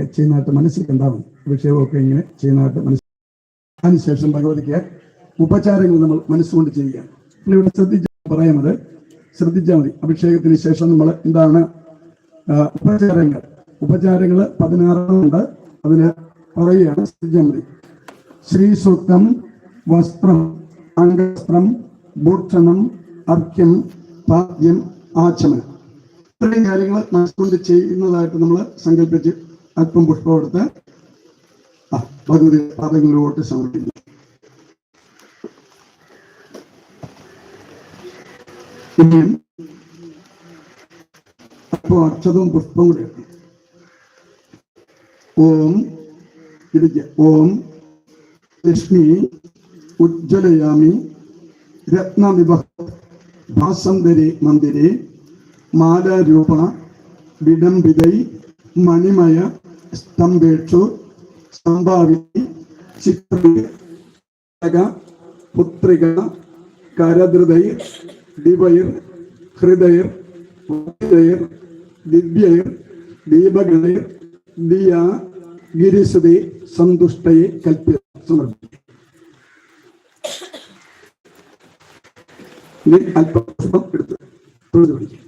കാര്യങ്ങളൊക്കെ ചെയ്യുന്നതായിട്ട് മനസ്സിലുണ്ടാവും. വിഷയമൊക്കെ ഇങ്ങനെ ചെയ്യുന്നതായിട്ട് മനസ്സിൽ അതിനുശേഷം ഭഗവതിക്ക് ഉപചാരങ്ങൾ നമ്മൾ മനസ്സുകൊണ്ട് ചെയ്യുക. പിന്നെ ഇവിടെ ശ്രദ്ധിച്ച പറയുന്നത് ശ്രദ്ധിച്ചാൽ മതി. അഭിഷേകത്തിന് ശേഷം നമ്മൾ എന്താണ് ഉപചാരങ്ങൾ. ഉപചാരങ്ങൾ പതിനാറുണ്ട് അതിന് പറയുകയാണ് ശ്രദ്ധിച്ചാൽ മതി. ശ്രീസൂക്തം വസ്ത്രം അംഗസ്ത്രം ഭൂക്ഷണം അർക്യം പാദ്യം ആചമനം ഇത്രയും കാര്യങ്ങൾ മനസ്സുകൊണ്ട് ചെയ്യുന്നതായിട്ട് നമ്മൾ സങ്കല്പിച്ച് അല്പം പുഷ്പം എടുത്ത് ഭഗവതി പാദങ്ങളിലോട്ട് സമർപ്പിക്കും പിന്നെയും അല്പം അക്ഷതവും പുഷ്പം കൂടെ എടുക്കും ഓം ഇടിക്ക ഓം ലക്ഷ്മി ഉജ്ജ്വലയാമി രത്നവിഭ ഭാസന്തരി മന്ദിരി മാലാരൂപ വിടംബിതൈ മണിമയ സ്തംഭേഷു സംഭാവി ചിത്രിക പുത്രിക കരധൃതൈർ ദിവൈർ ഹൃദയർ വൈദൈർ ദിവ്യൈർ ദീപഗണൈർ ദിയ ഗിരിസുതി സന്തുഷ്ടയെ കൽപ്പി സമർപ്പിക്കും അല്പം എടുത്ത് തൊഴുതു പിടിക്കും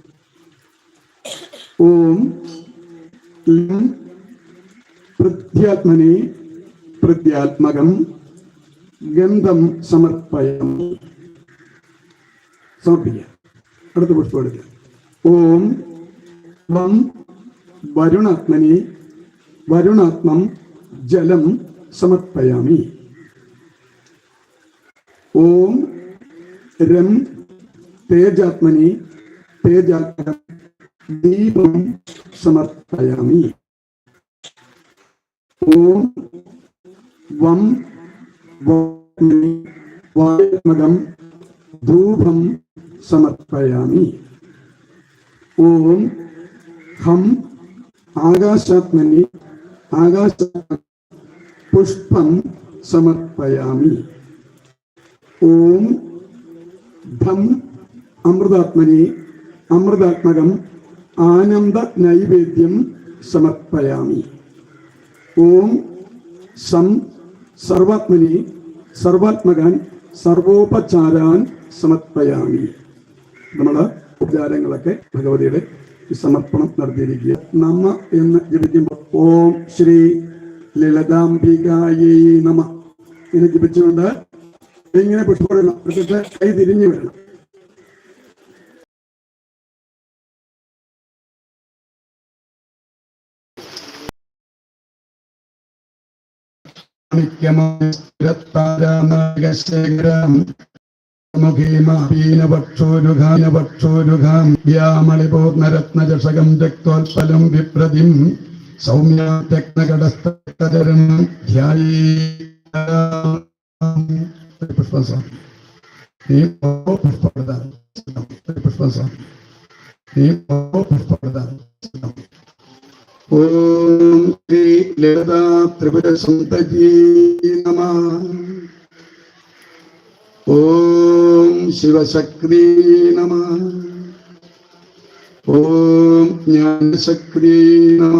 ഓം പൃഥ്യാത്മനെ പൃഥ്യാത്മകം ഗന്ധം സമർപ്പയം. സമർപ്പിക്കുക. അടുത്ത പുഷ്പം എടുക്കുക ഓം വം വരുണാത്മനെ വരുണാത്മം ജലം സമർപ്പയാമി. ഓം രം തേജാത്മനി തേജാത്മകം ദീപം സമർപ്പയാമി. ഓം വം വാഗ്മി വായുത്മകം ധൂപം സമർപ്പയാമി. ഓം ഹം ആകാശാത്മനി ആകാശ പുഷ്പം സമർപ്പയാമി. ഓം ധം അമൃതാത്മനി അമൃതാത്മകം ആനന്ദ നൈവേദ്യം സമർപ്പയാമി. ഓം സം സർവാത്മനി സർവാത്മകൻ സർവോപചാരാൻ സമർപ്പയാമി. നമ്മൾ ഉപചാരങ്ങളൊക്കെ ഭഗവതിയുടെ സമർപ്പണം നടത്തിയിരിക്കുക നമ്മ എന്ന് ജപിക്കുമ്പോൾ ഓം ശ്രീ ലളിതാംബികായേ നമ ഇങ്ങനെ ജപിച്ചുകൊണ്ട് ഇങ്ങനെ എന്നിട്ട് കൈ തിരിഞ്ഞു വരണം. ാരാമകശേഖരം മുഖീമീനപക്ഷോരുഘാനപക്ഷോരുഘാം വ്യാമളിപൂർണരത്നചഷകം രക്തോത്പലം വിപ്രതിം. സൗമ്യാത്യഗ്നകടസ്ഥരം ധ്യായേ പുഷ്പം സ്വാമി. നീ പുഷ്പപ്രദാനം. പുഷ്പം സ്വാമി നീ പുഷ്പപ്രദാനം. ഓം ശ്രീ ലളിതാ ത്രിപുര സുന്ദരീ നമ ഓം ശിവശക്തി നമ ഓം ജ്ഞാനശക്തി നമ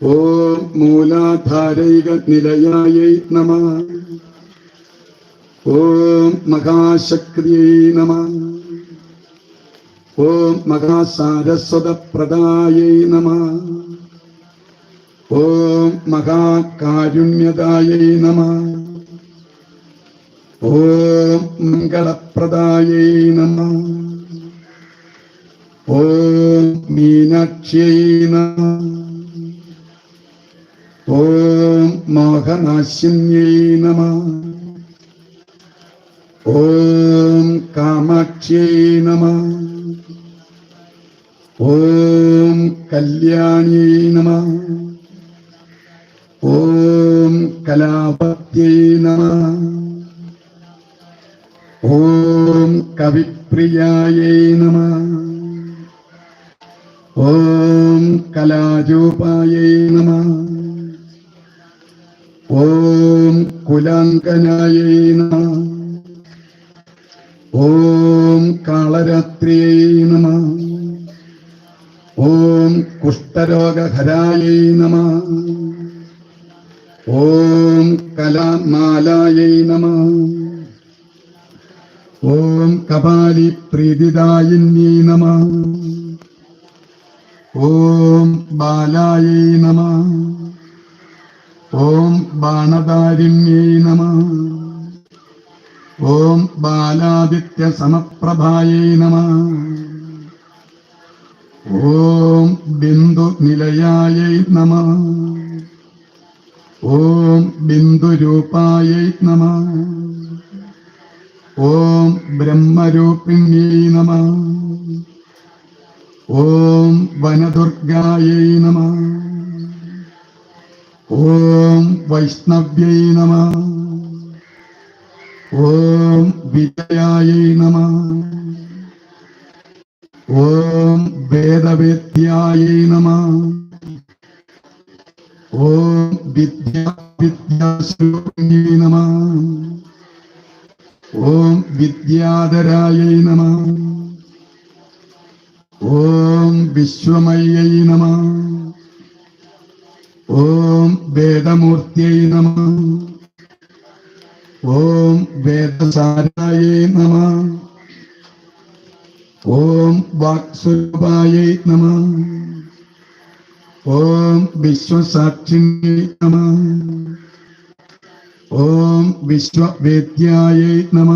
ഓം മൂലാധാരൈക നിലയായൈ നമ ഓം മഹാശക്തിയൈ നമ ॐ महासारस्वतप्रदायै नमः ॐ महाकारुण्यदायै नमः ॐ मङ्गलप्रदायै नमः ॐ मीनाक्ष्यै नमः ॐ मोहनाशिन्यै नमः ॐ कामाक्ष्यै नमः ഓം കല്യാണ്यै നമ. ഓം കലാപത്यै നമ. ഓം കവിപ്രിയായൈ നമ. ഓം കലാരൂപായൈ നമ. ഓം കുലാങ്കനായൈ നമ. ഓം കാളരാത്രിയൈ കുഷ്ഠരോഗഹരായൈ നമ. ഓം കലാമാലായൈ നമ. ഓം കപാലി പ്രീതിദായിന്യൈ നമ. ഓം ബാലായൈ നമ. ഓം ബാണദാരിണ്യൈ നമ. ഓം ബാലാദിത്യ സമപ്രഭായൈ നമ. ഓം ബിന്ദു നിലയായൈ നമ. ഓം ബിന്ദുരൂപായൈ നമ. ഓം ബ്രഹ്മരൂപിണ്യൈ നമ. ഓം വനദുർഗായൈ നമ. ഓം വൈഷ്ണവ്യൈ നമ. ഓം വിജയായൈ നമ. ഓം വേദവേദ്യായൈ നമ. ഓം വിദ്യാ വിദ്യാസ്വരൂപിണ്യൈ നമ. ഓം വിദ്യാധരായേ നമ. ഓം വിശ്വമയ്യൈ നമ. ഓം വേദമൂർത്തിയൈ നമ. ഓം വേദസാരായേ നമ. ഓം വാക്സ്വരൂപായൈ നമ ഓം വിശ്വസാക്ഷിണ്യൈ നമ ഓം വിശ്വവേദ്യായൈ നമ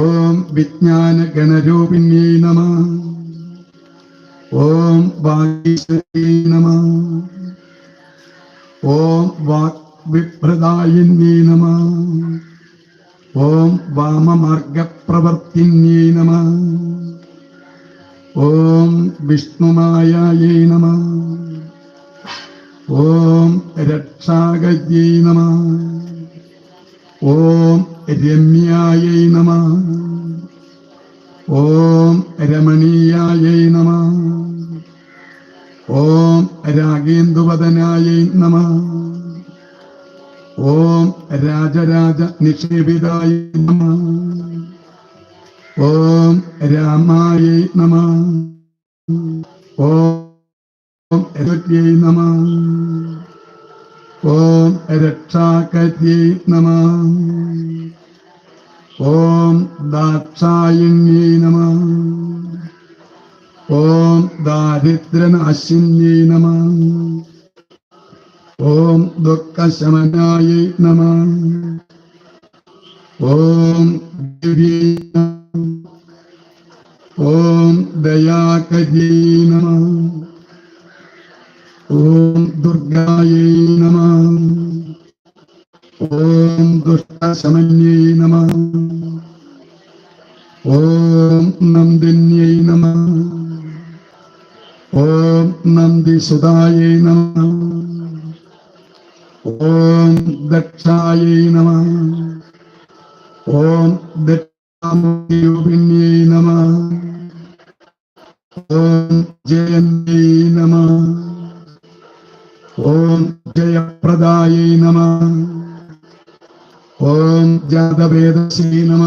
ഓം വിജ്ഞാനഗണരൂപിണ്യൈ നമ ഓം വാഗീശ്വരീ നമ ഓം വാഗ്വിഭ്രദായിന്യൈ നമ ഓം വാമമാർഗപ്രവർത്തി നമ. ഓം വിഷ്ണുമായേ നമ. ഓം രക്ഷാഗജ്ഞൈ നമ. ഓം രമ്യായൈ നമ. ഓം രമണീയായൈ നമ. ഓം രാഗേന്ദുവദനായൈ നമ. ഓം രാജരാജ നിക്ഷേപിതായി നമ. ഓം രാമായ നമ. ഓം രജ്ഞ്യൈ നമ. ഓം രക്ഷാകര്यै നമ. ഓം ദാക്ഷായണ്യൈ നമ. ഓം ദാരിദ്ര്യനാശിന്യൈ നമ. ഓം ദുഃഖശമനായ നമ ഓം ദിവ്യൈ നമഃ. ഓം ദയാകര്यै നമ ഓം ദുർഗായൈ നമ ഓം ദുഷ്ടശമന്യൈ നമ ഓം നന്ദിന്യൈ നമ ഓം നന്ദിസുതായൈ നമ ഓം ദക്ഷായൈ നമ. ഓം ദക്ഷാമൂർത്തിരൂപിണ്യൈ നമ. ഓം ജയന്യൈ നമ. ഓം ജയപ്രദായൈ നമ. ഓം ജാതവേദശ്രീ നമ.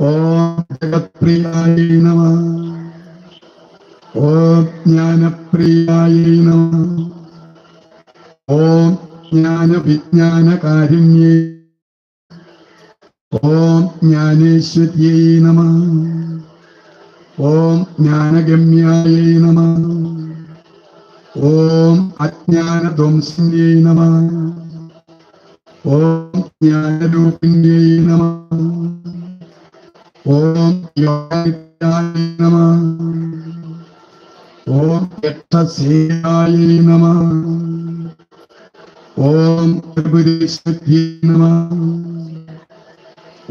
ഓം ജഗത്പ്രിയായൈ നമ. ഓം ജ്ഞാനപ്രിയായൈ ജ്ഞാനവിജ്ഞാനകാരുണ്യേ ഓം ജ്ഞാനേശ്വര്യേ നമ. ഓം ജ്ഞാനഗമ്യായൈ നമ. ഓം അജ്ഞാനധ്വംസിന്യൈ നമ. ഓം ജ്ഞാനരൂപിന്യേ നമ. ഓം യോഗായ നമ. ഓം യക്ഷസേയായ നമ. ഓം ത്രിപുരീശ്വര്यै നമ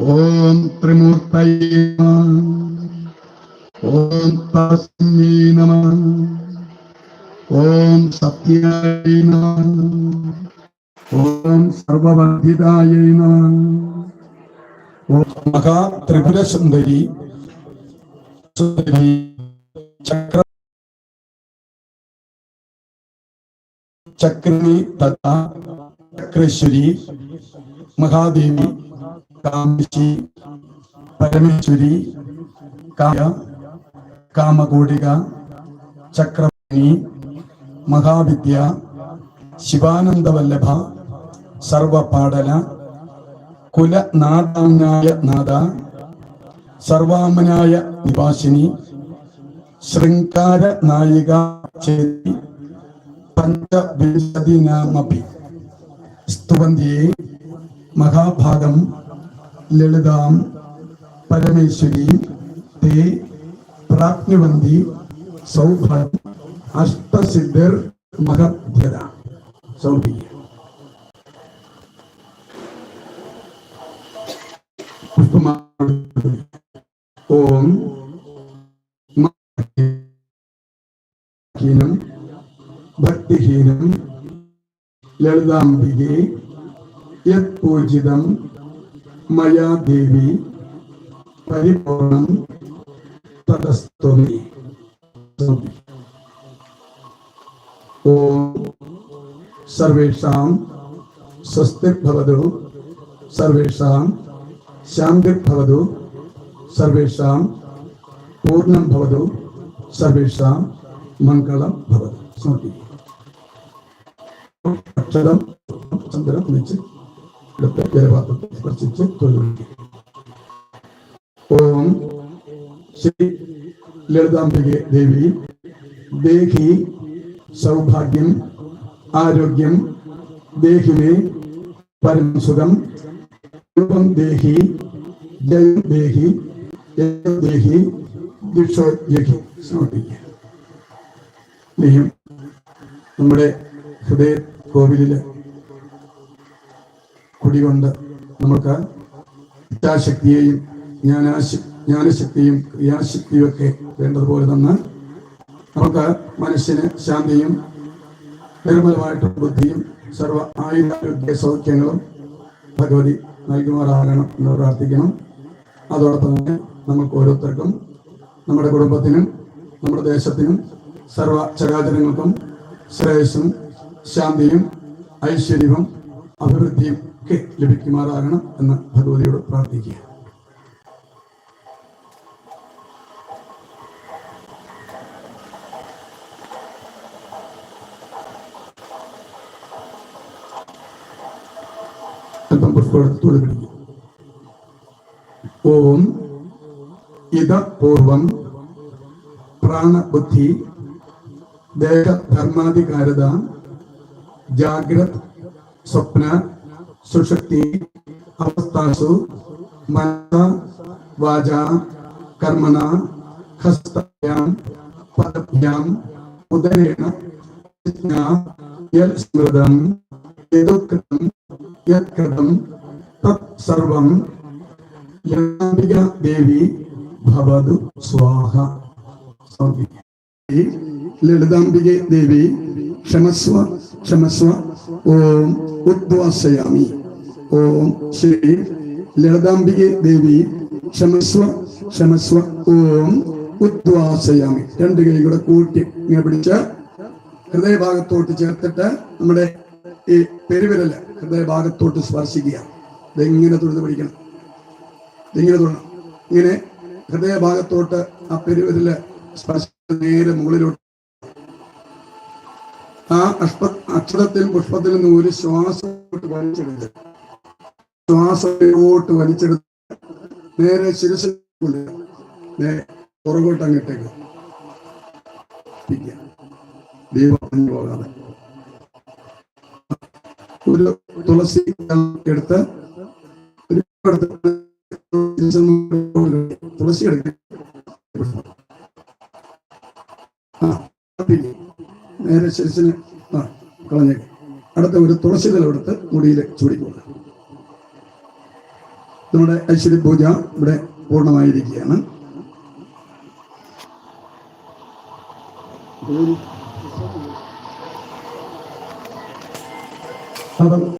ഓം ത്രിമൂർത്തയേ നമ ഓം തസ്മൈ നമ ഓം സത്യായ നമ ഓം സർവവർദ്ധിതായ നമ ഓം മഹാ ത്രിപുര സുന്ദരി സുന്ദരി ചക്ര തഥാ ചക്രേശ്വരി മഹാദേവി കാമേശി പരമേശ്വരി കായ കാമകോടിക ചക്രവർണി മഹാവിദ്യ ശിവാനന്ദവല്ലഭ സർവപാടല കുലനാഥാനായ നാഥ സർവാമനായ നിവാസിനി ശൃംഗാര നായിക ചേതി പഞ്ചവിംശതിനാമപി. സ്തുവന്തിയെ മഹാഭാഗം ലളിതാം പരമേശ്വരി തേ പ്രാജ്ഞവന്തി സൗഭാഗ്യം അഷ്ടസിദ്ധിർ സൗഭിഗ്യം പുഷ്പമാല ഓം. ഹീനം భక్తిహీనం లలితాంబికే యత్ పూజితం మయా దేవి పరిపూర్ణం తదస్తుమి ఓం సర్వేషాం స్వస్తిర్భవదు సర్వేషాం శాంతిర్భవదు సర్వేషాం పూర్ణం భవదు సర్వేషాం మంగళం భవదు స్మృతి. അക്ഷരം ചന്ദ്രം കുളിച്ച് എടുത്ത് ജലപാത്രത്തിൽ സ്പർശിച്ച് തൊഴിൽ ഓം ശ്രീ ലളിതാംബികെ ദേവി ദേഹി സൗഭാഗ്യം ആരോഗ്യം ദേഹിമേ പരമസുഖം രൂപം ദേഹി ജയം ദേഹി ദേഹി ദിക്ഷോ യഹി സമർപ്പിക്കുക. നമ്മുടെ ഹൃദയ കോവിലിൽ കുടികൊണ്ട് നമുക്ക് ഇച്ഛാശക്തിയെയും ജ്ഞാനാശ ജ്ഞാനശക്തിയും ക്രിയാശക്തിയും ഒക്കെ വേണ്ടതുപോലെ തന്ന് നമുക്ക് മനസ്സിന് ശാന്തിയും നിർമ്മലമായിട്ടുള്ള ബുദ്ധിയും സർവ ആയുരാരോഗ്യ സൗഖ്യങ്ങളും ഭഗവതി നൽകുമാറാകണം എന്ന് പ്രാർത്ഥിക്കണം. അതോടൊപ്പം തന്നെ നമുക്ക് ഓരോരുത്തർക്കും നമ്മുടെ കുടുംബത്തിനും നമ്മുടെ ദേശത്തിനും സർവ ചരാചരങ്ങൾക്കും ശ്രേയസ്സും ശാന്തിയും ഐശ്വര്യവും അഭിവൃദ്ധിയും ഒക്കെ ലഭിക്കുമാറാകണം എന്ന് ഭഗവതിയോട് പ്രാർത്ഥിക്കുക. അല്പം ഓം ഇത പ്രാണബുദ്ധി ദേഹധർമാധികാരത జాగ్రత్త స్వప్న సుషుప్తి అవస్థాసు మనస వాజా కర్మణ హస్తాభ్యాం పదభ్యాం ఉదరేణ స్మృతం యదుకృతం యత్కృతం తత్సర్వం యాంబికా దేవి భవదు స్వాహ లలితాంబికే దేవి క్షమస్వ ക്ഷമസ്വ. ഓം ഉദ്വാസയാമി. ഓം ശ്രീ ലളിതാംബികെ ദേവി. ക്ഷമസ്വ ക്ഷമസ്വ ഓം ഉദ്വാസയാമി. രണ്ട് കൈ കൂടെ കൂട്ടി ഇങ്ങനെ പിടിച്ച് ഹൃദയഭാഗത്തോട്ട് ചേർത്തിട്ട് നമ്മുടെ ഈ പെരുവിരൽ ഹൃദയഭാഗത്തോട്ട് സ്പർശിക്കുക. ഇതെങ്ങനെ തുടർന്ന് പിടിക്കണം? ഇതെങ്ങനെ തൊഴണം? ഇങ്ങനെ ഹൃദയഭാഗത്തോട്ട് ആ പെരുവിരൽ സ്പർശിക്കുന്ന നേരെ മുകളിലോട്ട് ആ അഷ്പ അക്ഷരത്തിൽ പുഷ്പത്തിൽ നിന്ന് ഒരു ശ്വാസം വലിച്ചെടുത്ത്. ശ്വാസോട്ട് വലിച്ചെടുത്ത്. നേരെ ശിരസിൽ പുറകോട്ട് അങ്ങോട്ടേക്ക്. ദൈവം പോകാതെ. ഒരു തുളസി എടുത്ത് തുളസി എടുക്കുക ആ പിന്നെ നേരെ ശിരസിന് ആ കളഞ്ഞേക്ക്. അടുത്ത ഒരു തുളസി തല എടുത്ത് മുടിയിൽ ചൂടിക്കൊള്ളുക നമ്മുടെ ഐശ്വര്യ പൂജ ഇവിടെ പൂർണമായിരിക്കുകയാണ്. അപ്പം